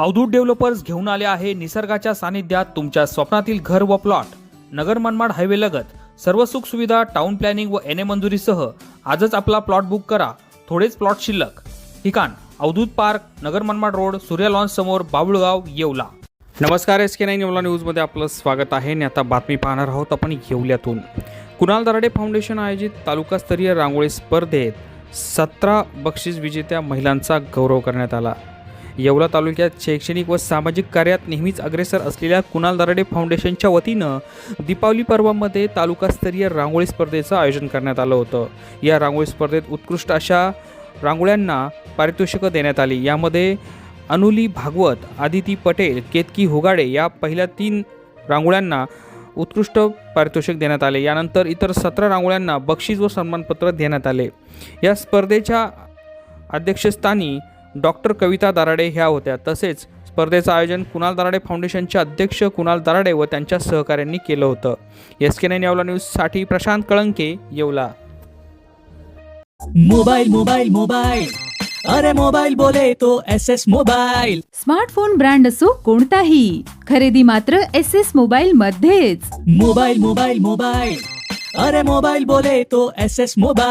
Avadhoot developers घेऊन आले आहे निसर्गाच्या सानिध्यात तुमच्या स्वप्नातील घर व प्लॉट. नगर मनमाड हायवे लगत सर्व सुख सुविधा टाउन प्लॅनिंग व एन ए मंजुरीसह आजच आपला प्लॉट बुक करा. थोडेच प्लॉट शिल्लक. ठिकाण Avadhoot park Nagar Manmad road Surya lawns समोर बाबुळगाव येवला. नमस्कार एस के नाईन येवला न्यूजमध्ये आपलं स्वागत आहे. आणि आता बातमी पाहणार आहोत आपण येवल्यातून. कुणाल दराडे फाउंडेशन आयोजित तालुकास्तरीय रांगोळी स्पर्धेत सतरा बक्षीस विजेत्या महिलांचा गौरव करण्यात आला. येवला तालुक्यात शैक्षणिक व सामाजिक कार्यात नेहमीच अग्रेसर असलेल्या कुणाल दराडे फाउंडेशनच्या वतीनं दीपावली पर्वामध्ये तालुकास्तरीय रांगोळी स्पर्धेचं आयोजन करण्यात आलं होतं. या रांगोळी स्पर्धेत उत्कृष्ट अशा रांगोळ्यांना पारितोषिकं देण्यात आली. यामध्ये अनुली भागवत आदिती पटेल केतकी होगाडे या पहिल्या तीन रांगोळ्यांना उत्कृष्ट पारितोषिक देण्यात आले. यानंतर इतर सतरा रांगोळ्यांना बक्षीस व सन्मानपत्र देण्यात आले. या स्पर्धेच्या अध्यक्षस्थानी डॉक्टर कविता दराडे ह्या होत्या. तसेच स्पर्धेचं आयोजन कुणाल दराडे फाउंडेशनचे अध्यक्ष कुणाल दराडे व त्यांच्या सहकाऱ्यांनी केलं होतं. एस के नाईन येवला न्यूजसाठी Prashant Kalanke Yeola. Mobile mobile mobile अरे मोबाइल बोले तो S S mobile smartphone brand असो कोणताही. खरेदी मात्र एस एस मोबाईल मध्येच. मोबाइल मोबाइल मोबाइल अरे मोबाइल बोले तो एस एस मोबाइल